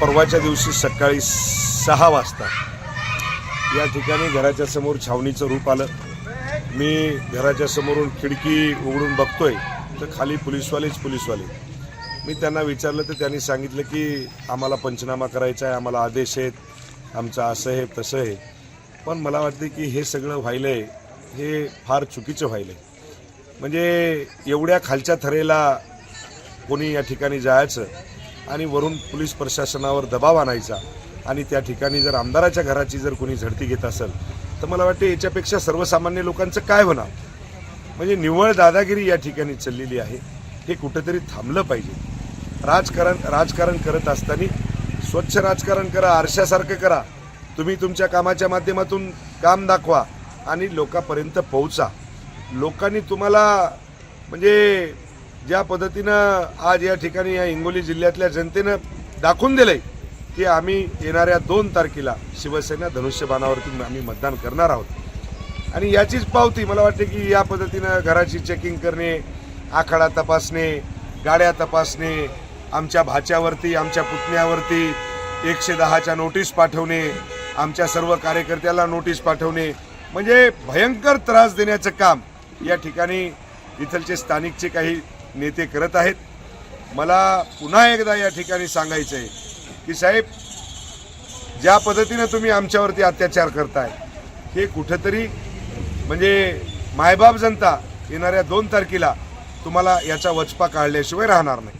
परवाच्या दिवशी सकाळी सहा वाजता या ठिकाणी घराच्या समोर छावणीचं रूप आलं. मी घराच्या समोरून खिडकी उघडून बघतोय तर खाली पोलीसवालेच पोलीसवाले. मी त्यांना विचारलं तर त्यांनी सांगितलं की आम्हाला पंचनामा करायचा आहे आम्हाला आदेश आहेत आमचं असं आहे तसं आहे. पण मला वाटते की हे सगळं व्हायलं आहे हे फार चुकीचं व्हायलं आहे म्हणजे एवढ्या खालच्या थरेला कोणी या ठिकाणी जायचं आणि वरून पोलीस प्रशासनावर दबाव आणायचा आणि त्या ठिकाणी जर आमदाराच्या घराची जर कोणी झडती घेत असेल तर मला वाटते याच्यापेक्षा सर्वसामान्य लोकांचं काय होणार? म्हणजे निव्वळ दादागिरी या ठिकाणी चाललेली आहे. हे कुठंतरी थांबलं पाहिजे. राजकारण राजकारण करत असताना स्वच्छ राजकारण करा आरशासारखं करा. तुम्ही तुमच्या कामाच्या माध्यमातून काम दाखवा आणि लोकांपर्यंत पोहोचा. लोकांनी तुम्हाला म्हणजे ज्या पद्धतीनं आज या ठिकाणी या हिंगोली जिल्ह्यातल्या जनतेनं दाखवून दिलंय की आम्ही येणाऱ्या दोन तारखेला शिवसेना धनुष्यबाणावरती आम्ही मतदान करणार आहोत. आणि याचीच पावती मला वाटते की या पद्धतीनं घराची चेकिंग करणे आखाडा तपासणे गाड्या तपासणे आमच्या भाच्यावरती आमच्या पुतण्यावरती एकशे दहाच्या नोटीस पाठवणे आमच्या सर्व कार्यकर्त्याला नोटीस पाठवणे. म्हणजे भयंकर त्रास देण्याचं काम या ठिकाणी इथलचे स्थानिकचे काही नेते करत आहेत. मला पुन्हा एकदा या ठिकाणी सांगायचं आहे की साहेब ज्या पद्धतीनं तुम्ही आमच्यावरती अत्याचार करताय हे कुठंतरी म्हणजे मायबाप जनता येणाऱ्या दोन तारखेला तुम्हाला याचा वचपा काढल्याशिवाय राहणार नाही.